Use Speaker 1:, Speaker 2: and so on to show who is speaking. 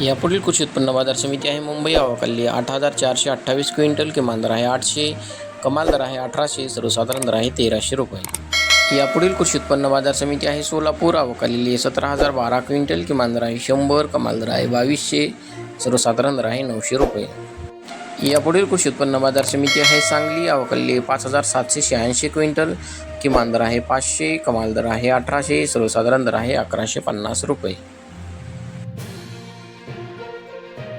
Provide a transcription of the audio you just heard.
Speaker 1: यापुढील कृषी उत्पन्न बाजार समिती आहे. मुंबई अवकल्ली आठ हजार चारशे अठ्ठावीस क्विंटल किमान दर आहे. आठशे कमाल दर आहे. अठराशे सर्वसाधारण दर आहे. तेराशे रुपये. यापुढील कृषी उत्पन्न बाजार समिती आहे. सोलापूर अवकालेली सतरा हजार बारा क्विंटल किमान दर आहे. शंभर कमाल दर आहे. बावीसशे सर्वसाधारण दर आहे. नऊशे रुपये. यापुढील कृषी उत्पन्न बाजार समिती आहे. सांगली अवकल्ली पाच हजार सातशे शहाऐंशी क्विंटल किमान दर आहे. पाचशे कमाल दर आहे. अठराशे सर्वसाधारण दर आहे. अकराशे पन्नास रुपये.